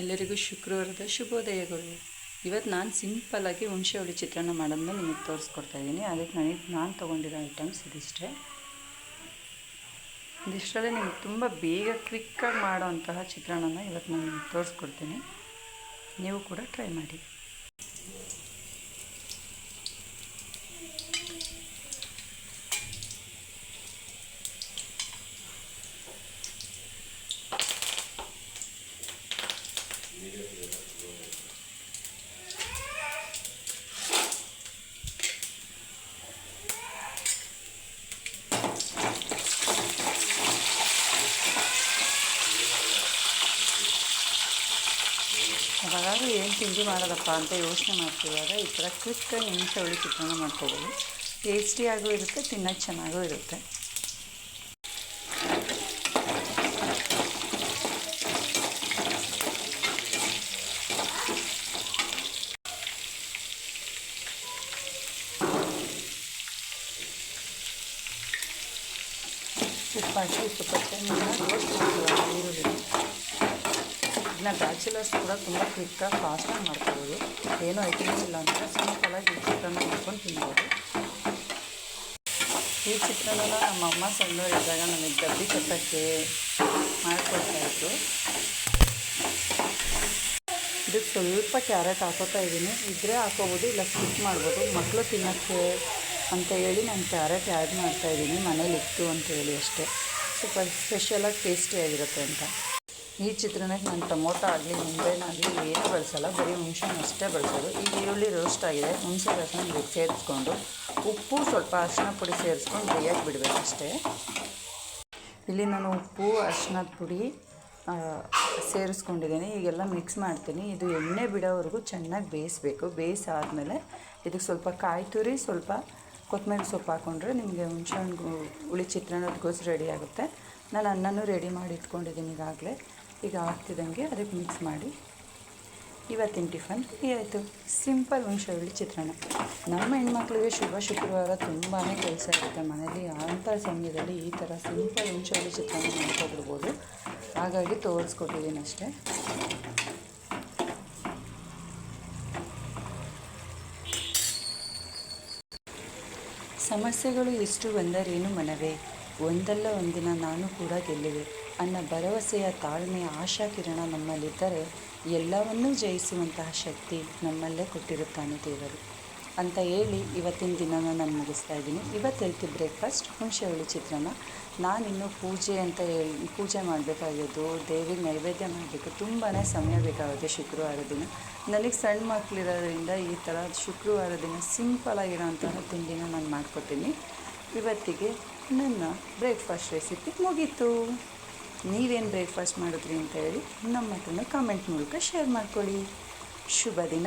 ಎಲ್ಲರಿಗೂ ಶುಕ್ರವಾರದ ಶುಭೋದಯಗಳು. ಇವತ್ತು ನಾನು ಸಿಂಪಲ್ಲಾಗಿ ಹುಣಸೆ ಹುಳಿ ಚಿತ್ರಾನ್ನ ಮಾಡೋದನ್ನ ನಿಮಗೆ ತೋರಿಸ್ಕೊಡ್ತಾ ಇದ್ದೀನಿ ಅದಕ್ಕೆ ನನಗೆ ನಾನು ತೊಗೊಂಡಿರೋ ಐಟಮ್ಸ್ ಇದಿಷ್ಟೇ. ಇದಿಷ್ಟರಲ್ಲೇ ನಿಮಗೆ ತುಂಬ ಬೇಗ ಕ್ವಿಕ್ಕಾಗಿ ಮಾಡೋವಂತಹ ಚಿತ್ರಾನ್ನನ ಇವತ್ತು ನಾನು ತೋರಿಸ್ಕೊಡ್ತೀನಿ. ನೀವು ಕೂಡ ಟ್ರೈ ಮಾಡಿ. ಅವಾಗ ಏನು ತಿಂಡಿ ಮಾಡೋದಪ್ಪ ಅಂತ ಯೋಚನೆ ಮಾಡ್ತಿರುವಾಗ ಈ ಥರ ಕ್ವಿಕ್ಕಾಗಿ ಹುಣಸೆ ಹುಳಿ ಚಿತ್ರಾನ್ನ ಮಾಡ್ಕೋಬೋದು ಟೇಸ್ಟಿಯಾಗೂ ಇರುತ್ತೆ ತಿನ್ನೋಕ್ಕೆ ಚೆನ್ನಾಗೂ ಇರುತ್ತೆ ಉಪ್ಪು ಈರುಳ್ಳಿ ಇದನ್ನ ಬ್ಯಾಚುಲರ್ಸ್ ಕೂಡ ತುಂಬ ಕ್ವಿಕ್ಕಾಗಿ ಫಾಸ್ಟಾಗಿ ಮಾಡ್ಕೋಬೋದು ಏನೂ ಐಟಮ್ಸ್ ಇಲ್ಲ ಅಂದರೆ ಸಿಂಪಲಾಗಿ ಈ ಚಿತ್ರಾನ್ನ ಮಾಡ್ಕೊಂಡು ತಿನ್ಬೋದು. ಈ ಚಿತ್ರಾನ್ನ ನಮ್ಮ ಅಮ್ಮ ಇದ್ದಾಗ ನನಗೆ ಡಬ್ಬಿ ಕಟ್ಟೋಕ್ಕೆ ಮಾಡಿಕೊಡ್ತಾಯಿತ್ತು ಇದಕ್ಕೆ ಸ್ವಲ್ಪ ಕ್ಯಾರೆಟ್ ಹಾಕೋತಾ ಇದ್ದೀನಿ. ಇದ್ರೆ ಹಾಕೋಬೋದು, ಇಲ್ಲ ಸ್ಕಿಪ್ ಮಾಡ್ಬೋದು. ಮಕ್ಕಳು ತಿನ್ನೋಕ್ಕೆ ಅಂತ ಹೇಳಿ ನಾನು ಕ್ಯಾರೆಟ್ ಆ್ಯಡ್ ಮಾಡ್ತಾಯಿದ್ದೀನಿ ಮನೇಲಿ ಇತ್ತು ಅಂತ ಹೇಳಿ ಅಷ್ಟೇ. ಸ್ವಲ್ಪ ಸ್ಪೆಷಲಾಗಿ ಟೇಸ್ಟಿಯಾಗಿರುತ್ತೆ ಅಂತ. ಈ ಚಿತ್ರಾನ್ನಕ್ಕೆ ನಾನು ಟೊಮೊಟೊ ಆಗಲಿ ನಿಂಬೆನಾಗಲಿ ಏನೂ ಬಳಸಲ್ಲ. ಬರೀ ಹುಣಸೆ ಅಷ್ಟೇ ಬಳಸೋದು. ಈಗ ಈರುಳ್ಳಿ ರೋಸ್ಟ್ ಆಗಿದೆ. ಹುಣಸೆ ರಸನ ಸೇರಿಸ್ಕೊಂಡು, ಉಪ್ಪು ಸ್ವಲ್ಪ ಅರಿಶಿನ ಪುಡಿ ಸೇರಿಸ್ಕೊಂಡು ಬೇಯಕ್ಕೆ ಬಿಡಬೇಕು ಅಷ್ಟೇ. ಇಲ್ಲಿ ನಾನು ಉಪ್ಪು ಅರಿಶಿನದ ಪುಡಿ ಸೇರಿಸ್ಕೊಂಡಿದ್ದೀನಿ. ಈಗೆಲ್ಲ ಮಿಕ್ಸ್ ಮಾಡ್ತೀನಿ. ಇದು ಎಣ್ಣೆ ಬಿಡೋವರೆಗೂ ಚೆನ್ನಾಗಿ ಬೇಯಿಸ್ಬೇಕು. ಬೇಯಿಸಾದಮೇಲೆ ಇದಕ್ಕೆ ಸ್ವಲ್ಪ ಕಾಯಿ ತುರಿ, ಸ್ವಲ್ಪ ಕೊತ್ತಂಬರಿ ಸೊಪ್ಪು ಹಾಕ್ಕೊಂಡ್ರೆ ನಿಮಗೆ ಹುಣ್ಸೆಹಣ್ಣು, ಹುಳಿ ಚಿತ್ರಾನ್ನದ ಗೊಜ್ಜು ರೆಡಿ ಆಗುತ್ತೆ. ನಾನು ಅನ್ನನೂ ರೆಡಿ ಮಾಡಿ ಇಟ್ಕೊಂಡಿದ್ದೀನಿ ಈಗಾಗಲೇ. ಈಗ ಆಗ್ತಿದ್ದಂಗೆ ಅದಕ್ಕೆ ಮಿಕ್ಸ್ ಮಾಡಿ. ಇವತ್ತಿನ ಟಿಫನ್ ಆಯಿತು ಸಿಂಪಲ್ ಹುಣಸೆ ಹುಳಿ ಚಿತ್ರಾನ್ನ. ನಮ್ಮ ಹೆಣ್ಮಕ್ಳಿಗೆ ಶುಭ ಶುಕ್ರವಾರ. ತುಂಬಾ ಕೆಲಸ ಇರುತ್ತೆ ಮನೇಲಿ. ಅಂಥ ಸಮಯದಲ್ಲಿ ಈ ಥರ ಸಿಂಪಲ್ ಹುಣಸೆ ಹುಳಿ ಚಿತ್ರಾನ್ನ ಮಾಡ್ಕೊಬಿಡ್ಬೋದು. ಹಾಗಾಗಿ ತೋರಿಸ್ಕೊಟ್ಟಿದ್ದೀನಿ ಅಷ್ಟೇ. ಸಮಸ್ಯೆಗಳು ಎಷ್ಟು ಬಂದರೇನು ಮನವೇ? ಒಂದಲ್ಲ ಒಂದಿನ ನಾನು ಕೂಡ ಗೆಲ್ಲುವೆ ಅನ್ನೋ ಭರವಸೆಯ ತಾಳ್ಮೆಯ ಆಶಾ ಕಿರಣ ನಮ್ಮಲ್ಲಿದ್ದರೆ ಎಲ್ಲವನ್ನೂ ಜಯಿಸುವಂತಹ ಶಕ್ತಿ ನಮ್ಮಲ್ಲೇ ಕೊಟ್ಟಿರುತ್ತಾನೆ ದೇವರು. ಅಂತ ಹೇಳಿ ಇವತ್ತಿನ ದಿನನ ನಾನು ಮುಗಿಸ್ತಾ ಇದ್ದೀನಿ. ಇವತ್ತು ಹೆಲ್ತಿ ಬ್ರೇಕ್ಫಾಸ್ಟ್ ಹುಣಸೆ ಹುಳಿ ಚಿತ್ರಾನ್ನ. ನಾನಿನ್ನು ಪೂಜೆ ಅಂತ ಹೇಳಿ, ಪೂಜೆ ಮಾಡಬೇಕಾಗಿದ್ದು, ದೇವಿಗೆ ನೈವೇದ್ಯ ಮಾಡಬೇಕು. ತುಂಬಾ ಸಮಯ ಬೇಕಾಗುತ್ತೆ ಶುಕ್ರವಾರ ದಿನ. ನನಗೆ ಸಣ್ಣ ಮಕ್ಕಳಿರೋದ್ರಿಂದ ಈ ಥರ ಶುಕ್ರವಾರ ದಿನ ಸಿಂಪಲಾಗಿರೋಂತಹ ತಿಂಡಿನ ನಾನು ಮಾಡ್ಕೊತೀನಿ. ಇವತ್ತಿಗೆ ನನ್ನ ಬ್ರೇಕ್ಫಾಸ್ಟ್ ರೆಸಿಪಿ ಮುಗೀತು. ನೀವೇನು ಬ್ರೇಕ್ಫಾಸ್ಟ್ ಮಾಡಿದ್ರಿ ಅಂತ ಹೇಳಿ ನಮ್ಮ ಕಾಮೆಂಟ್ ಮೂಲಕ ಶೇರ್ ಮಾಡ್ಕೊಳ್ಳಿ. ಶುಭ ದಿನ.